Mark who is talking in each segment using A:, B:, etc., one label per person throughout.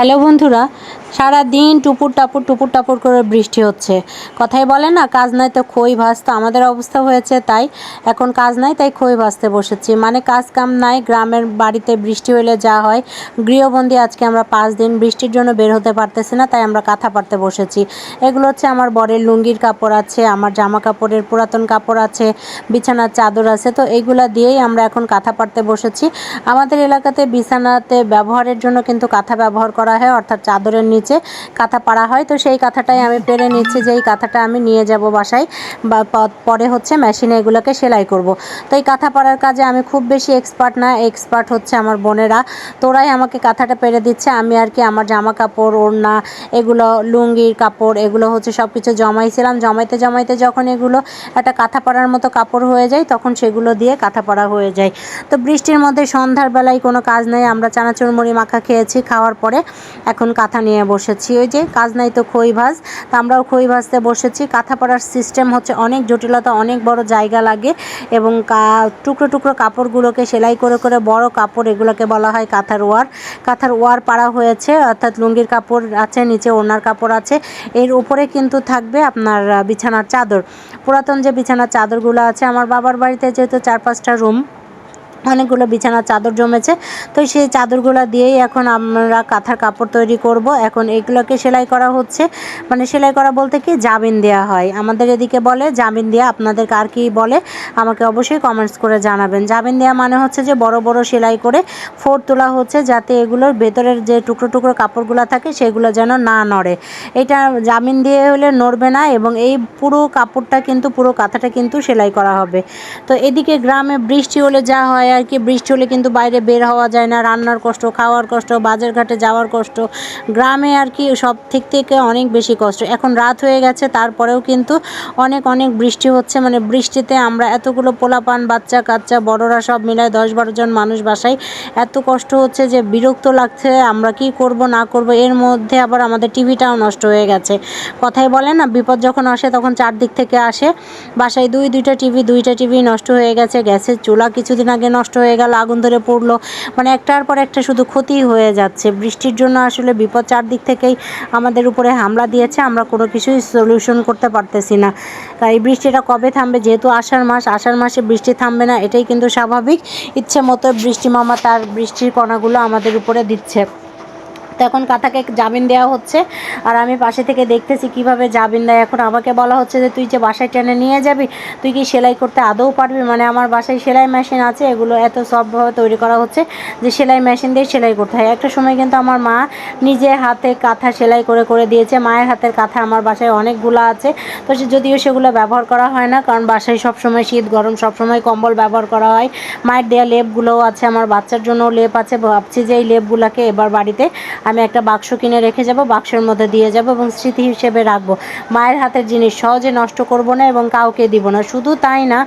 A: Hello বন্ধুরা সারা দিন টুপুর টাপুর টুপুর টাপুর করে বৃষ্টি হচ্ছে। কথাই বলে না, কাজ নাই তো খই ভাজতে। আমাদের অবস্থা হয়েছে তাই, এখন কাজ নাই তাই খই ভাজতে বসেছি। মানে কাজ কাম নাই, গ্রামের বাড়িতে বৃষ্টি হলে যা হয়। গৃহবন্দী আজকে আমরা পাঁচ দিন বৃষ্টির জন্য বের হতে পারতেছি না, তাই আমরা কাঁথা পারতে বসেছি। এগুলো হচ্ছে আমার বরের লুঙ্গির কাপড় আছে, আমার জামা কাপড়ের পুরাতন কাপড় আছে, বিছানার চাদর আছে, তো এইগুলা দিয়েই আমরা এখন কাঁথা পারতে বসেছি। আমাদের এলাকাতে বিছানাতে ব্যবহারের জন্য কিন্তু কাঁথা ব্যবহার করা হয়, অর্থাৎ চাদরের নিচে কাঁথা পাড়া হয়। তো সেই কাঁথাটাই আমি পেরে নিচ্ছি যে এই কাঁথাটা আমি নিয়ে যাব বাসায় বা পরে হচ্ছে মেশিনে এগুলোকে সেলাই করব। তো এই কাঁথা পাড়ার কাজে আমি খুব বেশি এক্সপার্ট না এক্সপার্ট হচ্ছে আমার বোনেরা। তোরাই আমাকে কাঁথাটা পেরে দিচ্ছে, আমি আর কি আমার জামা কাপড় ওড়না, এগুলো লুঙ্গির কাপড়, এগুলো হচ্ছে সব কিছু জমাইছিলাম। জমাইতে জমাইতে যখন এগুলো একটা কাঁথা পাড়ার মতো কাপড় হয়ে যায়, তখন সেগুলো দিয়ে কাঁথা পাড়া হয়ে যায়। তো বৃষ্টির মধ্যে সন্ধ্যার বেলায় কোনো কাজ নেই, আমরা চানাচুর মুড়ি মাখা খেয়েছি, খাওয়ার পরে এখন কাঁথা নিয়ে বসেছি। ওই যে কাজ নাই তো খই ভাজ। তো আমরাও খই ভাজতে বসেছি। কাঁথা পরার সিস্টেম হচ্ছে অনেক জটিলতা, অনেক বড় জায়গা লাগে এবং কা- টুকরো টুকরো কাপড়গুলোকে সেলাই করে করে বড় কাপড় এগুলোকে বলা হয় কাঁথার ওয়ার। কাঁথার ওয়ার পাড়া হয়েছে, অর্থাৎ লুঙ্গির কাপড় আছে, নিচে ওনার কাপড় আছে। এর উপরে কিন্তু থাকবে আপনার বিছানার চাদর। পুরাতন যে বিছানার চাদরগুলো আছে, আমার বাবার বাড়িতে যেহেতু চার পাঁচটা রুম অনেকগুলো বিছানার চাদর জমেছে। তো সেই চাদরগুলো দিয়েই এখন আমরা কাঁথার কাপড় তৈরি করব। এখন এগুলোকে সেলাই করা হচ্ছে। মানে সেলাই করা বলতে কি? জামিন দেওয়া হয়। আমাদের এদিকে বলে, জামিন দেওয়া আপনাদের কার কী বলে? আমাকে অবশ্যই কমেন্টস করে জানাবেন। জামিন দেওয়া মানে হচ্ছে যে বড় বড় সেলাই করে ফোর তোলা হচ্ছে যাতে এগুলোর ভেতরের যে টুকরো টুকরো কাপড়গুলো থাকে সেগুলো যেন না নড়ে। এটা জামিন দিয়ে হলে নড়বে না এবং এই পুরো কাপড়টা কিন্তু, পুরো কাঁথাটা কিন্তু সেলাই করা হবে। তো এদিকে গ্রামে বৃষ্টি হলে যা হয় আর কি, বৃষ্টি হলে কিন্তু বাইরে বের হওয়া যায় না, রান্নার কষ্ট, খাওয়ার কষ্ট, বাজার ঘাটে যাওয়ার কষ্ট, গ্রামে আর কি সব থেকে থেকে অনেক বেশি কষ্ট। এখন রাত হয়ে গেছে, তারপরেও কিন্তু অনেক অনেক বৃষ্টি হচ্ছে। মানে বৃষ্টিতে আমরা এতগুলো পোলাপান, বাচ্চা, কাচ্চা, বড়রা সব মিলায় দশ বারো জন মানুষ বাসায়। এত কষ্ট হচ্ছে যে বিরক্ত লাগছে, আমরা কি করব, না করব, এর মধ্যে আবার আমাদের টিভিটাও নষ্ট হয়ে গেছে। কথাই বলে না, বিপদ যখন আসে তখন চারদিক থেকে আসে। বাসায় দুই, দুইটা টিভি দুইটা টিভি নষ্ট হয়ে গেছে, গ্যাসের চুলা কিছুদিন আগে নষ্ট হয়ে গেল, আগুন ধরে পড়ল। মানে একটার পর একটা শুধু ক্ষতি হয়ে যাচ্ছে। বৃষ্টির জন্য আসলে বিপদ চারদিক থেকেই আমাদের উপরে হামলা দিয়েছে। আমরা কোনো কিছুই সলিউশন করতে পারতেছি না। তাই বৃষ্টিটা কবে থামবে? যেহেতু আষাঢ় মাস, আষাঢ় মাসে বৃষ্টি থামবে না, এটাই কিন্তু স্বাভাবিক। ইচ্ছে মতো বৃষ্টি মামা তার বৃষ্টির কণাগুলো আমাদের উপরে দিচ্ছে। তো এখন কাঁথাকে জামিন দেওয়া হচ্ছে। আর আমি পাশে থেকে দেখতেছি কীভাবে জামিন দেয়। এখন আমাকে বলা হচ্ছে যে, তুই যে বাসায় টেনে নিয়ে যাবি, তুই কি সেলাই করতে আদৌ পারবি? মানে আমার বাসায় সেলাই মেশিন আছে, এগুলো এত সফটভাবে তৈরি করা হচ্ছে যে, সেলাই মেশিন দিয়ে সেলাই করতে হয়। একটা সময় কিন্তু আমার মা নিজে হাতে কাঁথা সেলাই করে করে দিয়েছে। মায়ের হাতের কাঁথা আমার বাসায় অনেকগুলো আছে। তো সে, যদিও সেগুলো ব্যবহার করা হয় না, কারণ বাসায় সবসময় শীত, গরম, সবসময় কম্বল ব্যবহার করা হয়। মায়ের দেওয়া লেপগুলোও আছে, আমার বাচ্চার জন্য লেপ আছে। ভাবছি যে এই লেপগুলোকে এবার বাড়িতে আমি একটা বাক্স কিনে রেখে যাব, বাক্সের মধ্যে দিয়ে যাব এবং স্মৃতি হিসেবে রাখব। মায়ের হাতের জিনিস সহজে নষ্ট করব না এবং কাউকে দিব না। শুধু তাই না,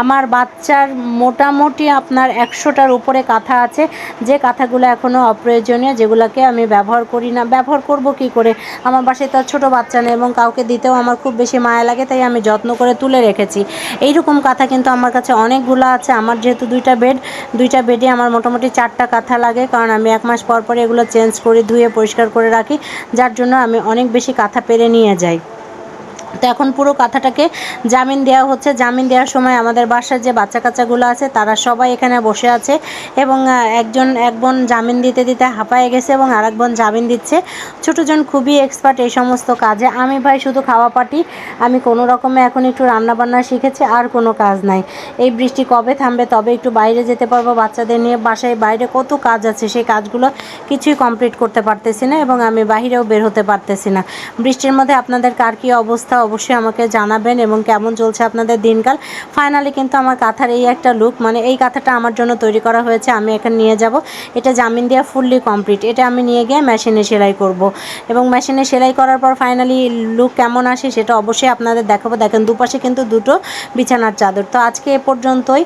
A: আমার বাচ্চার মোটামুটি আপনার একশোটার উপরে কাঁথা আছে। যে কাঁথাগুলো এখনও অপ্রয়োজনীয়, যেগুলোকে আমি ব্যবহার করি না। ব্যবহার করব কি করে? আমার বাসায় তো আর ছোটো বাচ্চা নেই এবং কাউকে দিতেও আমার খুব বেশি মায়া লাগে, তাই আমি যত্ন করে তুলে রেখেছি। এইরকম কাঁথা কিন্তু আমার কাছে অনেকগুলো আছে। আমার যেহেতু দুইটা বেড দুইটা বেডে আমার মোটামুটি চারটা কাঁথা লাগে, কারণ আমি এক মাস পর পর এগুলো চেঞ্জ করে। ধুয়ে পরিষ্কার করে রাখি যার জন্য আমি অনেক বেশি কাঁথা পেরে নিয়ে যাই। তো এখন পুরো কাঁথাটাকে জামিন দেওয়া হচ্ছে। জামিন দেওয়ার সময় আমাদের বাসার যে বাচ্চা কাচ্চাগুলো আছে, তারা সবাই এখানে বসে আছে এবং একজন, এক বোন জামিন দিতে দিতে হাঁপায়ে গেছে এবং আরেক বোন জামিন দিচ্ছে। ছোটোজন খুবই এক্সপার্ট এই সমস্ত কাজে। আমি ভাই শুধু খাওয়া পাটি আমি কোনো রকমে এখন একটু রান্না বান্না শিখেছি, আর কোনো কাজ নাই। এই বৃষ্টি কবে থামবে, তবে একটু বাইরে যেতে পারব। বাচ্চাদের নিয়ে বাসায় বাইরে কত কাজ আছে, সেই কাজগুলো কিছুই কমপ্লিট করতে পারতেছি না এবং আমি বাইরেও বের হতে পারতেছি না। বৃষ্টির মধ্যে আপনাদের কার কী অবস্থা অবশ্যই আমাকে জানাবেন এবং কেমন চলছে আপনাদের দিনকাল। ফাইনালি কিন্তু আমার কাঁথার এই একটা লুক মানে এই কাঁথাটা আমার জন্য তৈরি করা হয়েছে, আমি এখানে নিয়ে যাব। এটা জামিন দেওয়া ফুললি কমপ্লিট এটা আমি নিয়ে গিয়ে মেশিনে সেলাই করব। এবং মেশিনে সেলাই করার পর ফাইনালি লুক কেমন আসে সেটা অবশ্যই আপনাদের দেখাবো। দেখেন দুপাশে কিন্তু দুটো বিছানার চাদর। তো আজকে এ পর্যন্তই।